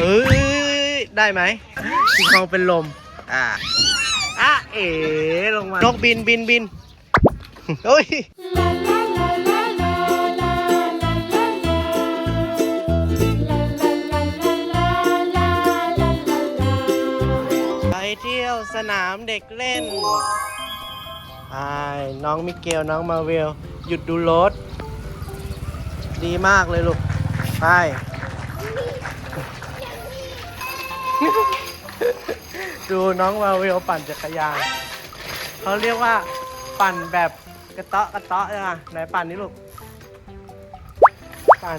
เอ้ยได้ไหมคิงคองเป็นลม อ่าอะเอ๋ลงมานกบินบินบินโอ้ยไปเที่ยวสนามเด็กเล่นไปน้องมิเกล น้องมาเวล หยุดดูรถ ดีมากเลยลูก ไป ดูน้องมาเวลปั่นจักรยานเขาเรียกว่าปั่นแบบกระเตาะกระเตาะอะไหนปั่นนี่ลูก ปั่น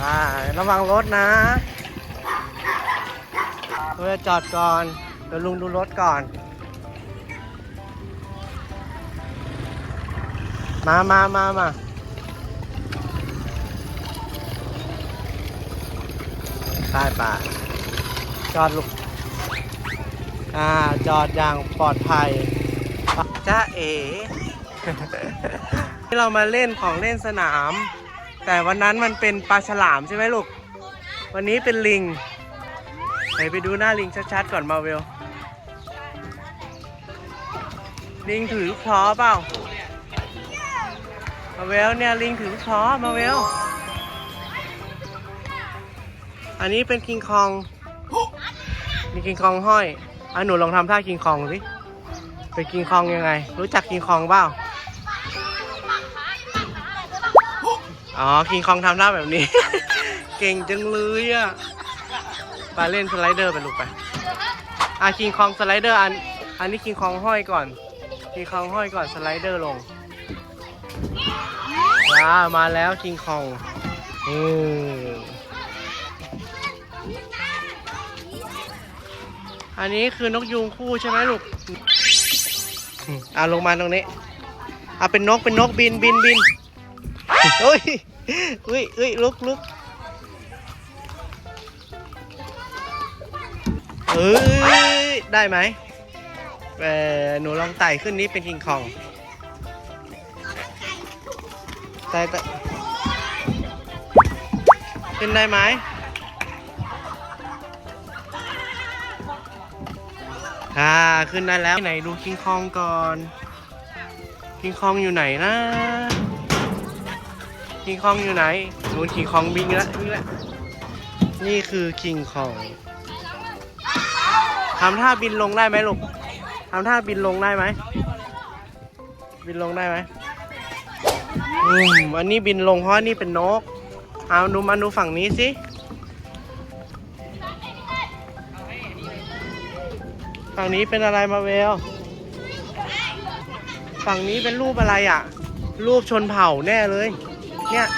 อ่าระวังรถนะเพื่อจอดก่อน เดี๋ยวลุงดูรถก่อน มามามามา ไปไปจอดลูกอ่าจอดอย่างปลอดภัยจ้าเอ๋ที่เรามาเล่นของเล่นสนาม แต่วันนั้นมันเป็นปลาฉลามใช่ไหมลูก วันนี้เป็นลิงไหนไปดูหน้าลิงชัดๆก่อนมาเวล ลิงถือลูกท้อเปล่า มาเวลเนี่ยลิงถือลูกท้อมาเวล อันนี้เป็นคิงคองมีคิงคองห้อยอะหนูลองทำท่าคิงคองสิเป็นคิงคองยังไง รู้จักคิงคองเปล่าอ๋อคิงคองทำหน้าแบบนี้ เก่งจังเลยอะไปเล่นสไลเดอร์ไปลูกไปอะคิงคองสไลเดอร์อันอันนี้คิงคองห้อยก่อนคิงคองห้อยก่อนสไลเดอร์ลงว้ามาแล้วคิงคองอือ อันนี้คือนกยูงคู่ใช่ไหมลูกอะลงมาตรงนี้อะเป็นนกเป็นนกบินบินบินเฮ้ยเฮ้ยเฮ้ยลุกลุกเอ้ยได้ไหมเออหนูลองไต่ขึ้นนี้เป็นคิงคองไต่ไต่ขึ้นได้ไหม อ่าขึ้นได้แล้วไหนดูคิงคองก่อน คิงคองอยู่ไหนนะ คิงคองอยู่ไหนนู้นคิงคองบินแล้วนี่แหละนี่คือคิงคองทำท่าบินลงได้ไหมลูกทำท่าบินลงได้ไหม บินลงได้ไหมอืมอันนี้บินลงเพราะนนี่เป็นนก เอาดูมาดูฝั่งนี้สิ ฝั่งนี้เป็นอะไรมาเวล ฝั่งนี้เป็นรูปอะไรอะ รูปชนเผ่าแน่เลย เนี่ย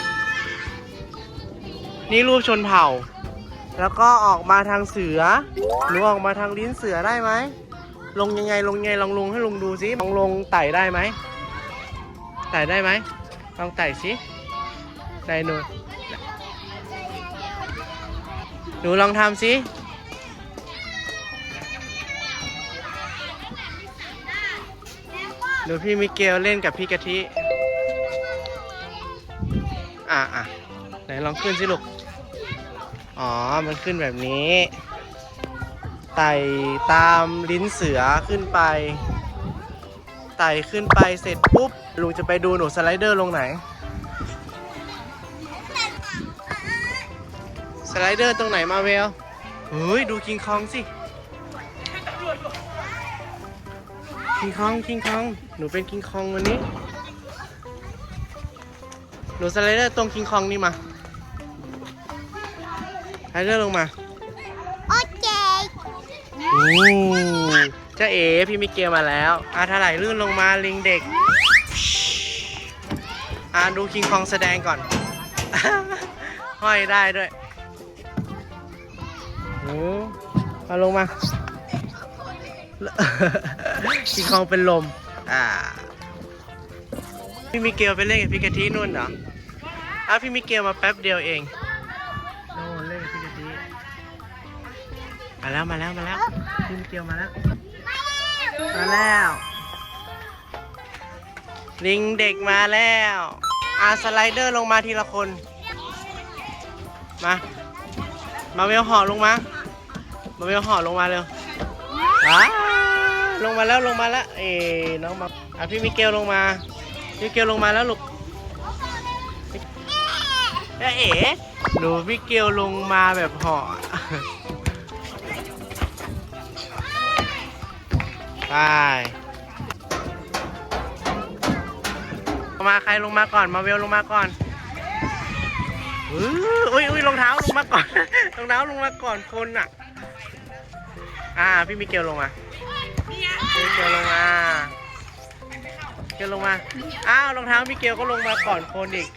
นี่รูปชนเผ่า แล้วก็ออกมาทางเสือหนูอออกมาทางลิ้นเสือได้ไหม ลงยังไงลงยังไงลองลงให้ลุงดูสิลองลงไต่ได้ไหม ไต่ได้ไหม ลองไต่สิไหนหนูหนูลองทำสิ ดูพี่มิเกลเล่นกับพี่กะทิอะอะไหนลองขึ้นสิลูก อ๋อ มันขึ้นแบบนี้ ไต่ตามลิ้นเสือขึ้นไป ไต่ขึ้นไปเสร็จปุ๊บ ลุงจะไปดูหนูสไลเดอร์ลงไหน สไลเดอร์ตรงไหนมาเวล เฮ้ย ดูคิงคองสิ คิงคองคิงคอง หนูเป็นคิงคองวันนี้ หนูสไลเดอร์ตรงคิงคองนี่มาสไลเดอร์ลงมา โอเคโอ้จ้าเอ๋พี่มิเกลมาแล้วอาถลายลื่นลงมาลิงเด็กอ่าดูคิงคองแสดงก่อน ห้อยได้ด้วยโอ้เอาลงมา คิงคองเป็นลม อ่า พี่มิเกลไปเล่นกับพี่กะทินู่นเหรออ้าวพี่มิเกลมาแป๊บเดียวเองโน่นเล่นกับพี่กะทิมาแล้วมาแล้วมาแล้ว พี่มิเกลมาแล้ว มาแล้ว ลิงเด็กมาแล้วอาสไลเดอร์ลงมาทีละคน มา มาเวลห่อลงมา มาเวลห่อลงมาเร็ว อาลงมาแล้วลงมาแล้ว เอ้น้องมาอะพี่มิเกลลงมาพี่มิเกลลงมาแล้วลูกเอ๊ะเอ๋หนูพี่เกลลงมาแบบห่อไปลงมาใครลงมาก่อนมาเวลลงมาก่อนอุ้ยอุ้ยรองเท้าลงมาก่อนรองเท้าลงมาก่อนคนอะ อ่า พี่มิเกลลงมาพี่มิเกลลงมาเกลลงมา อ้าวรองเท้ามิเกลก็ลงมาก่อนคนอีก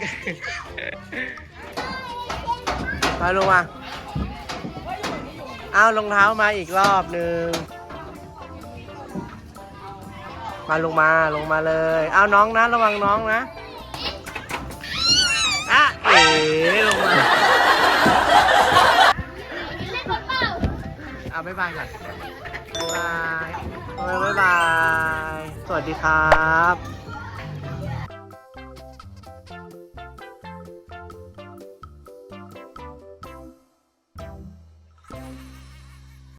มาลงมา อ้าวรองเท้ามาอีกรอบหนึ่งมาลงมาลงมาเลย เอาน้องนะ ระวังน้องนะ อะ เอ๋ลงมาเอา บ๊ายบายก่อนบ๊ายบายบ๊ายบาย สวัสดีครับ